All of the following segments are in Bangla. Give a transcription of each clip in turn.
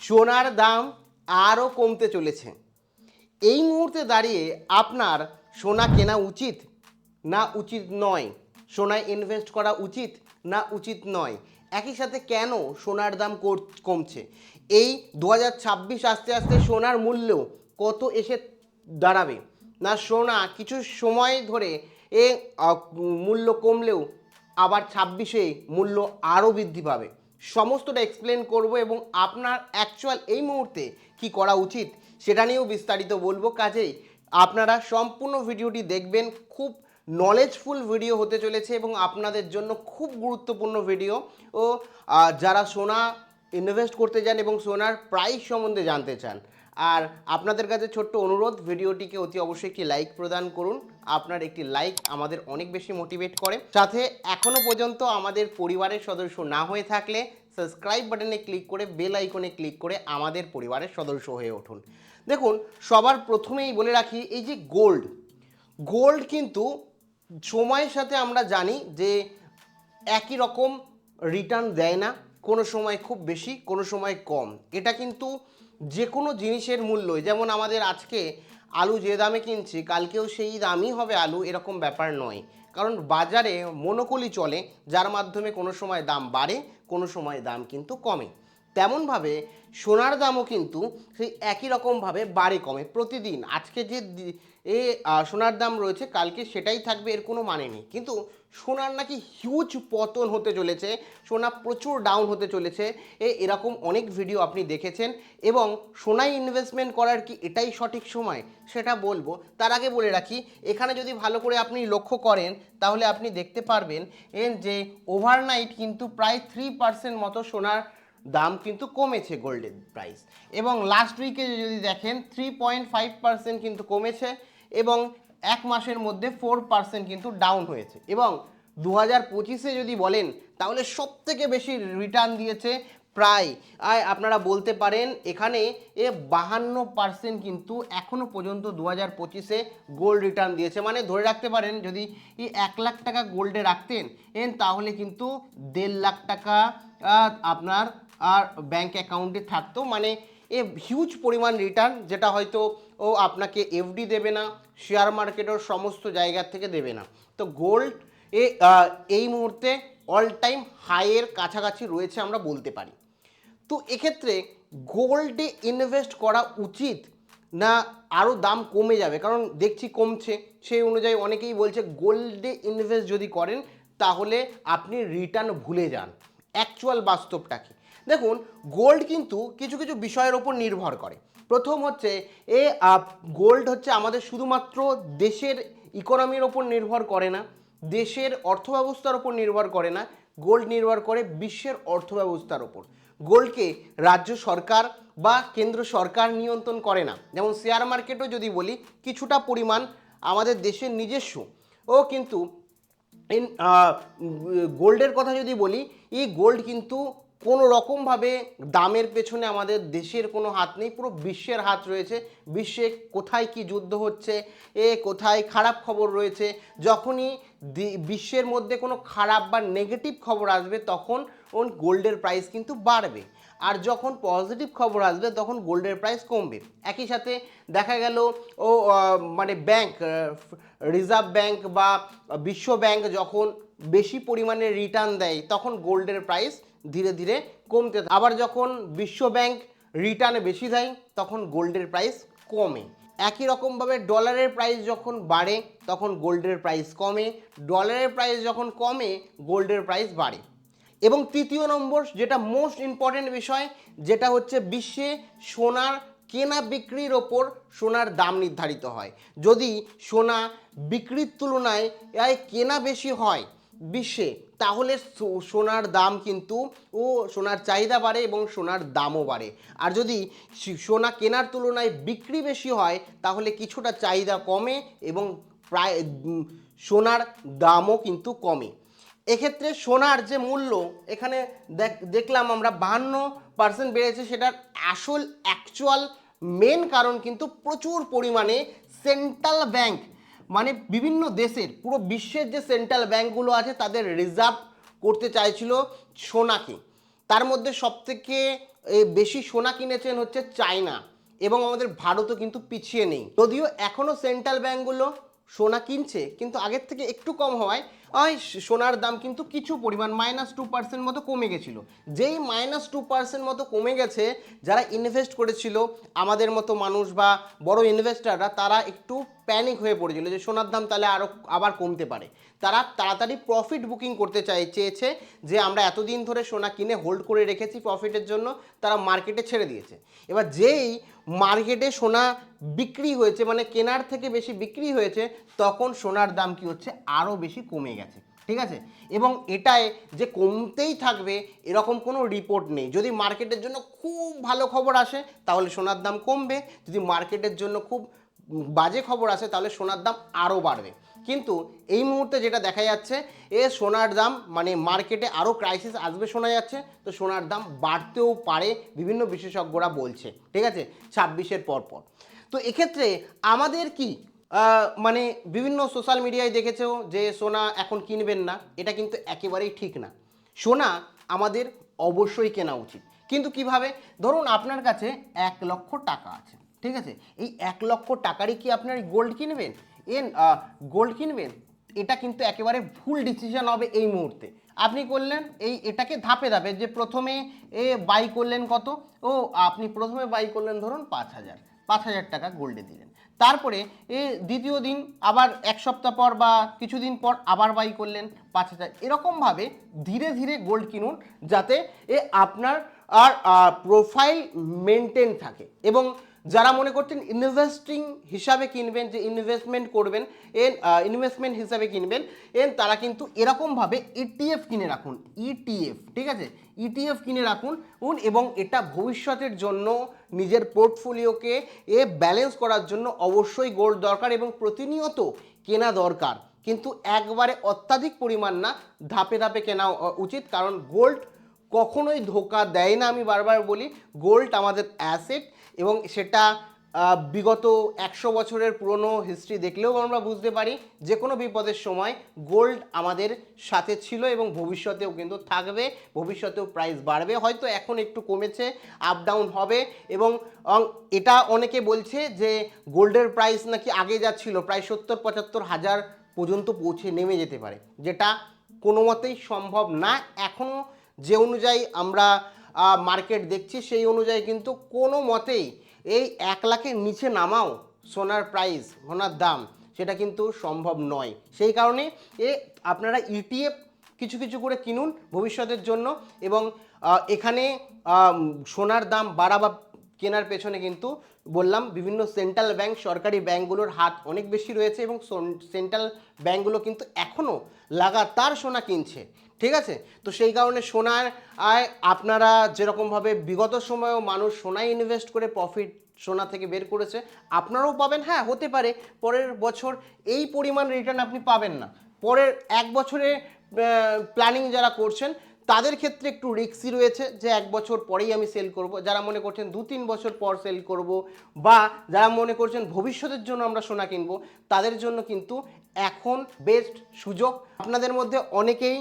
সোনার দাম আরও কমতে চলেছে। এই মুহূর্তে দাঁড়িয়ে আপনার সোনা কেনা উচিত না উচিত নয়? সোনায় ইনভেস্ট করা উচিত না উচিত নয়? একই সাথে কেন সোনার দাম কমছে? এই দু হাজার ছাব্বিশ আস্তে আস্তে সোনার মূল্য কত এসে দাঁড়াবে? না সোনা কিছু সময় ধরে এ মূল্য কমলেও আবার ছাব্বিশে মূল্য আরও বৃদ্ধি পাবে। সমস্তটা এক্সপ্লেন করব এবং আপনার অ্যাকচুয়াল এই মুহূর্তে কি করা উচিত, সেটা নিয়েও বিস্তারিত বলব। কাজেই আপনারা সম্পূর্ণ ভিডিওটি দেখবেন, খুব নলেজফুল ভিডিও হতে চলেছে এবং আপনাদের জন্য খুব গুরুত্বপূর্ণ ভিডিও ও যারা সোনা ইনভেস্ট করতে চান এবং সোনার প্রাইস সম্বন্ধে জানতে চান আর আপনাদের কাছে ছোট্ট অনুরোধ, ভিডিওটিকে অতি অবশ্যই একটি লাইক প্রদান করুন। আপনার একটি লাইক আমাদের অনেক বেশি মোটিভেট করে। সাথে এখনও পর্যন্ত আমাদের পরিবারের সদস্য না হয়ে থাকলে সাবস্ক্রাইব বাটনে ক্লিক করে বেল আইকনে ক্লিক করে আমাদের পরিবারের সদস্য হয়ে উঠুন। দেখুন, সবার প্রথমেই বলে রাখি, এই যে গোল্ড গোল্ড কিন্তু সময়ের সাথে আমরা জানি যে একই রকম রিটার্ন দেয় না। কোনো সময় খুব বেশি, কোনো সময় কম। এটা কিন্তু যে কোনো জিনিসের মূল্য যেমন আমাদের আজকে আলু যে দামে কিনছি, কালকেও সেই দামই হবে আলু, এরকম ব্যাপার নয়। কারণ বাজারে মনোকলি চলে, যার মাধ্যমে কোনো সময় দাম বাড়ে, কোনো সময় দাম কিন্তু কমে। তেমনভাবে সোনার দামও কিন্তু সেই একই রকমভাবে বাড়ে কমে প্রতিদিন। আজকে যে এ সোনার দাম রয়েছে, কালকে সেটাই থাকবে, এর কোনো মানে নেই। কিন্তু সোনার নাকি হিউজ পতন হতে চলেছে, সোনা প্রচুর ডাউন হতে চলেছে, এ, এরকম অনেক ভিডিও আপনি দেখেছেন এবং সোনায় ইনভেস্টমেন্ট করার কি এটাই সঠিক সময়? সেটা বলব। তার আগে বলে রাখি, এখানে যদি ভালো করে আপনি লক্ষ্য করেন, তাহলে আপনি দেখতে পারবেন যে ওভারনাইট কিন্তু প্রায় থ্রি পার্সেন্ট মতো সোনার দাম কিন্তু কমেছে গোল্ডের প্রাইস। এবং লাস্ট উইকে যদি দেখেন থ্রি পয়েন্ট ফাইভ পার্সেন্ট কিন্তু কমেছে এবং এক মাসের মধ্যে ফোর পার্সেন্ট কিন্তু ডাউন হয়েছে। এবং দু হাজার পঁচিশে যদি বলেন, তাহলে সব থেকে বেশি রিটার্ন দিয়েছে প্রায় আপনারা বলতে পারেন এখানে এ বাহান্ন পার্সেন্ট কিন্তু এখনও পর্যন্ত দু হাজার পঁচিশে গোল্ড রিটার্ন দিয়েছে। মানে ধরে রাখতে পারেন, যদি এক লাখ টাকা গোল্ডে রাখতেন, এন তাহলে কিন্তু দেড় লাখ টাকা আপনার আর ব্যাংক অ্যাকাউন্টে থাকতো মানে এ হিউজ পরিমাণ রিটার্ন যেটা হয়তো ও আপনাকে এফডি দেবে না শেয়ার মার্কেটের সমস্ত জায়গা থেকে দেবে না। তো গোল্ড এ এই মুহূর্তে অল টাইম হাইয়ের কাছাকাছি রয়েছে আমরা বলতে পারি। তো এক্ষেত্রে গোল্ডে ইনভেস্ট করা উচিত না আরও দাম কমে যাবে? কারণ দেখছি কমছে, সেই অনুযায়ী অনেকেই বলছে গোল্ডে ইনভেস্ট যদি করেন, তাহলে আপনি রিটার্ন ভুলে যান। অ্যাকচুয়াল বাস্তবটা কি? দেখুন গোল্ড কিন্তু কিছু কিছু বিষয়ের ওপর নির্ভর করে। প্রথম হচ্ছে, এ আপ গোল্ড হচ্ছে আমাদের শুধুমাত্র দেশের ইকোনমির ওপর নির্ভর করে না, দেশের অর্থব্যবস্থার ওপর নির্ভর করে না গোল্ড নির্ভর করে বিশ্বের অর্থব্যবস্থার ওপর। গোল্ডকে রাজ্য সরকার বা কেন্দ্র সরকার নিয়ন্ত্রণ করে না। যেমন শেয়ার মার্কেটও যদি বলি, কিছুটা পরিমাণ আমাদের দেশের নিজস্ব। ও কিন্তু গোল্ডের কথা যদি বলি, এই গোল্ড কিন্তু কোনো রকমভাবে দামের পেছনে আমাদের দেশের কোনো হাত নেই, পুরো বিশ্বের হাত রয়েছে। বিশ্বে কোথায় কি যুদ্ধ হচ্ছে, এ কোথায় খারাপ খবর রয়েছে, যখনই বিশ্বের মধ্যে কোনো খারাপ বা নেগেটিভ খবর আসবে, তখন ওন গোল্ডের প্রাইস কিন্তু বাড়বে। আর যখন পজিটিভ খবর আসবে, তখন গোল্ডের প্রাইস কমবে। একই সাথে দেখা গেল, ও মানে ব্যাংক রিজার্ভ ব্যাংক বা বিশ্ব ব্যাংক যখন বেশি পরিমাণে রিটার্ন দেয়, তখন গোল্ডের প্রাইস ধীরে ধীরে কমতে থাকে। আবার যখন বিশ্ব ব্যাংক রিটার্নে বেশি দেয়, তখন গোল্ডের প্রাইস কমে। একই রকমভাবে ডলারের প্রাইস যখন বাড়ে, তখন গোল্ডের প্রাইস কমে। ডলারের প্রাইস যখন কমে, গোল্ডের প্রাইস বাড়ে। এবং তৃতীয় নম্বর, যেটা মোস্ট ইম্পর্টেন্ট বিষয়, যেটা হচ্ছে বিশ্বে সোনার কেনা বিক্রির ওপর সোনার দাম নির্ধারিত হয়। যদি সোনা বিক্রির তুলনায় কেনা বেশি হয়, বিশ্বে তাহলে সোনার দাম কিন্তু, ও, সোনার চাহিদা বাড়ে এবং সোনার দামও বাড়ে। আর যদি সোনা কেনার তুলনায় বিক্রি বেশি হয়, তাহলে কিছুটা চাহিদা কমে এবং প্রায় সোনার দামও কিন্তু কমে। এক্ষেত্রে সোনার যে মূল্য, এখানে দেখ- দেখলাম আমরা বাহান্ন পার্সেন্ট বেড়েছে, সেটার আসল অ্যাকচুয়াল মেন কারণ কিন্তু প্রচুর পরিমাণে সেন্ট্রাল ব্যাংক মানে বিভিন্ন দেশের, পুরো বিশ্বের যে সেন্ট্রাল ব্যাঙ্কগুলো আছে, তাদের রিজার্ভ করতে চাইছিল সোনাকে। তার মধ্যে সবথেকে বেশি সোনা কিনেছেন হচ্ছে চায়না এবং আমাদের ভারতও কিন্তু পিছিয়ে নেই। যদিও এখনও সেন্ট্রাল ব্যাঙ্কগুলো সোনা কিনছে, কিন্তু আগের থেকে একটু কম হওয়ায় ওই সোনার দাম কিন্তু কিছু পরিমাণ মাইনাস টু পার্সেন্ট মতো কমে গেছিল। যেই মাইনাস টু পার্সেন্ট মতো কমে গেছে, যারা ইনভেস্ট করেছিল, আমাদের মতো মানুষ বা বড় ইনভেস্টাররা তারা একটু প্যানিক হয়ে পড়েছিল যে সোনার দাম তাহলে আরও আবার কমতে পারে। তারা তাড়াতাড়ি প্রফিট বুকিং করতে চাই, চেয়েছে যে আমরা এতদিন ধরে সোনা কিনে হোল্ড করে রেখেছি প্রফিটের জন্য, তারা মার্কেটে ছেড়ে দিয়েছে। এবার যেই মার্কেটে সোনা বিক্রি হয়েছে মানে কেনার থেকে বেশি বিক্রি হয়েছে, তখন সোনার দাম কি হচ্ছে? আরও বেশি কমে গেছে। ঠিক আছে? এবং এটায় যে কমতেই থাকবে, এরকম কোনো রিপোর্ট নেই। যদি মার্কেটের জন্য খুব ভালো খবর আসে, তাহলে সোনার দাম কমবে। যদি মার্কেটের জন্য খুব বাজে খবর আসে, তাহলে সোনার দাম আরও বাড়বে। কিন্তু এই মুহূর্তে যেটা দেখা যাচ্ছে, এ সোনার দাম মানে মার্কেটে আরও ক্রাইসিস আসবে শোনা যাচ্ছে, তো সোনার দাম বাড়তেও পারে, বিভিন্ন বিশেষজ্ঞরা বলছে, ঠিক আছে? ছাব্বিশের পর পর তো এক্ষেত্রে আমাদের কি মানে বিভিন্ন সোশ্যাল মিডিয়ায় দেখেছেও যে সোনা এখন কিনবেন না, এটা কিন্তু একেবারেই ঠিক না। সোনা আমাদের অবশ্যই কেনা উচিত। কিন্তু কীভাবে? ধরুন আপনার কাছে এক লক্ষ টাকা আছে, ঠিক আছে? এই এক লক্ষ টাকারই কি আপনার গোল্ড কিনবেন? এন গোল্ড কিনবেন? এটা কিন্তু একেবারে ভুল ডিসিশন হবে এই মুহূর্তে। আপনি করলেন, এই এটাকে ধাপে ধাপে যে প্রথমে এ বাই করলেন কত? ও, আপনি প্রথমে বাই করলেন ধরুন পাঁচ হাজার। পাঁচ হাজার টাকা গোল্ডে দিলেন। তারপরে এ দ্বিতীয় দিন আবার এক সপ্তাহ পর বা কিছুদিন পর আবার বাই করলেন পাঁচ হাজার। এরকমভাবে ধীরে ধীরে গোল্ড কিনুন যাতে এ আপনার আর প্রোফাইল মেনটেন থাকে। এবং যারা মনে করছেন ইনভেস্টিং হিসাবে কিনবেন, যে ইনভেস্টমেন্ট করবেন, এন ইনভেস্টমেন্ট হিসাবে কিনবেন, এন, তারা কিন্তু এরকমভাবে ইটিএফ কিনে রাখুন। ইটিএফ ঠিক আছে? ইটিএফ কিনে রাখুন, এবং এটা ভবিষ্যতের জন্য নিজের পোর্টফোলিওকে এ ব্যালেন্স করার জন্য অবশ্যই গোল্ড দরকার এবং প্রতিনিয়ত কেনা দরকার। কিন্তু একবারে অত্যাধিক পরিমাণ না, ধাপে ধাপে কেনা উচিত। কারণ গোল্ড কখনোই ধোকা দেয় না। আমি বারবার বলি গোল্ড আমাদের অ্যাসেট এবং সেটা বিগত একশো বছরের পুরনো হিস্ট্রি দেখলেও আমরা বুঝতে পারি যে কোনো বিপদের সময় গোল্ড আমাদের সাথে ছিল এবং ভবিষ্যতেও কিন্তু থাকবে, ভবিষ্যতেও প্রাইস বাড়বে। হয়তো এখন একটু কমেছে আপ ডাউন হবে এবং এটা অনেকে বলছে যে গোল্ডের প্রাইস নাকি আগে যা ছিল প্রায় সত্তর, পঁচাত্তর হাজার পর্যন্ত পৌঁছে নেমে যেতে পারে, যেটা কোনো মতেই সম্ভব না। এখনও যে অনুযায়ী আমরা মার্কেট দেখছি সেই অনুযায়ী কিন্তু কোনো মতেই এই এক লাখের নিচে নামাও, সোনার প্রাইস সোনার দাম, সেটা কিন্তু সম্ভব নয়। সেই কারণে এ আপনারা ইটিএফ কিছু কিছু করে কিনুন ভবিষ্যতের জন্য এবং এখানে সোনার দাম বাড়া কেনার পেছনে কিন্তু বললাম বিভিন্ন সেন্ট্রাল ব্যাংক সরকারি ব্যাংকগুলোর হাত অনেক বেশি রয়েছে এবং সেন্ট্রাল ব্যাংকগুলো কিন্তু এখনও লাগাতার সোনা কিনছে। ঠিক আছে? তো সেই কারণে সোনার আয়, আপনারা যেরকমভাবে বিগত সময়েও মানুষ সোনায় ইনভেস্ট করে প্রফিট সোনা থেকে বের করেছে, আপনারাও পাবেন। হ্যাঁ হতে পারে, পরের বছর এই পরিমাণ রিটার্ন আপনি পাবেন না। পরের এক বছরে প্ল্যানিং যারা করছেন, তাদের ক্ষেত্রে একটু রিক্সি রয়েছে যে এক বছর পরেই আমি সেল করব। যারা মনে করছেন দু তিন বছর পর সেল করব, বা যারা মনে করছেন ভবিষ্যতের জন্য আমরা সোনা কিনবো, তাদের জন্য কিন্তু এখন বেস্ট সুযোগ। আপনাদের মধ্যে অনেকেই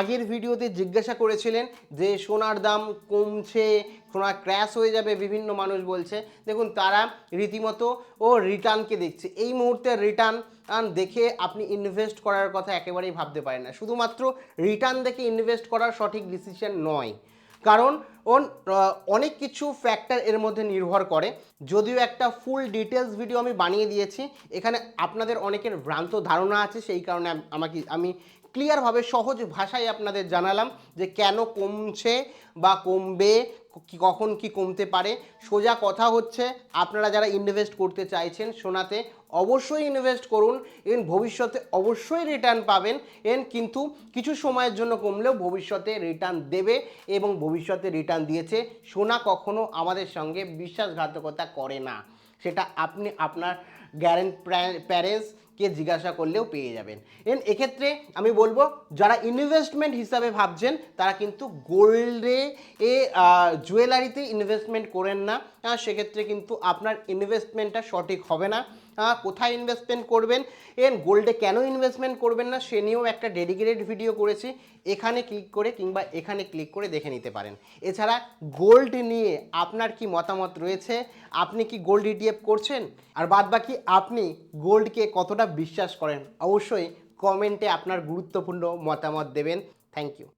আগের ভিডিওতে জিজ্ঞাসা করেছিলেন যে সোনার দাম কমছে সোনা ক্র্যাশ হয়ে যাবে, বিভিন্ন মানুষ বলছে। দেখুন, তারা রীতিমতো ও রিটার্নকে দেখছে। এই মুহূর্তে রিটার্ন দেখে আপনি ইনভেস্ট করার কথা একেবারেই ভাবতে পারেন না। শুধুমাত্র রিটার্ন দেখে ইনভেস্ট করার সঠিক ডিসিশন নয়। কারণ অনেক কিছু ফ্যাক্টর এর মধ্যে নির্ভর করে। যদিও একটা ফুল ডিটেলস ভিডিও আমি বানিয়ে দিয়েছি, এখানে আপনাদের অনেকের ভ্রান্ত ধারণা আছে, সেই কারণে আম- আমাকে, আমি ক্লিয়ারভাবে সহজ ভাষায় আপনাদের জানালাম যে কেন কমছে বা কমবে কখন কি কমতে পারে। সোজা কথা হচ্ছে, আপনারা যারা ইনভেস্ট করতে চাইছেন সোনাতে অবশ্যই ইনভেস্ট করুন। এন ভবিষ্যতে অবশ্যই রিটার্ন পাবেন। এন কিন্তু কিছু সময়ের জন্য কমলেও ভবিষ্যতে রিটার্ন দেবে এবং ভবিষ্যতে রিটার্ন দিয়েছে। সোনা কখনো আমাদের সঙ্গে বিশ্বাসঘাতকতা করে না। সেটা আপনি, আপনার গ্যারেন্ট প্যারেন্টসকে জিজ্ঞাসা করলেও পেয়ে যাবেন। এন এক্ষেত্রে আমি বলব, যারা ইনভেস্টমেন্ট হিসাবে ভাবছেন, তারা কিন্তু গোল্ডে এ জুয়েলারিতে ইনভেস্টমেন্ট করেন না। সেক্ষেত্রে কিন্তু আপনার ইনভেস্টমেন্টটা সঠিক হবে না। কোথায় ইনভেস্টমেন্ট করবেন? এন গোল্ডে কেন ইনভেস্টমেন্ট করবেন না? সে নিয়েও একটা ডেডিকেটেড ভিডিও করেছি। এখানে ক্লিক করে কিংবা এখানে ক্লিক করে দেখে নিতে পারেন। এছাড়া গোল্ড নিয়ে আপনার কি মতামত রয়েছে? আপনি কি গোল্ড ইটিএফ করছেন? আর বাদ বাকি আপনি গোল্ডকে কতটা বিশ্বাস করেন? অবশ্যই কমেন্টে আপনার গুরুত্বপূর্ণ মতামত দেবেন। Thank you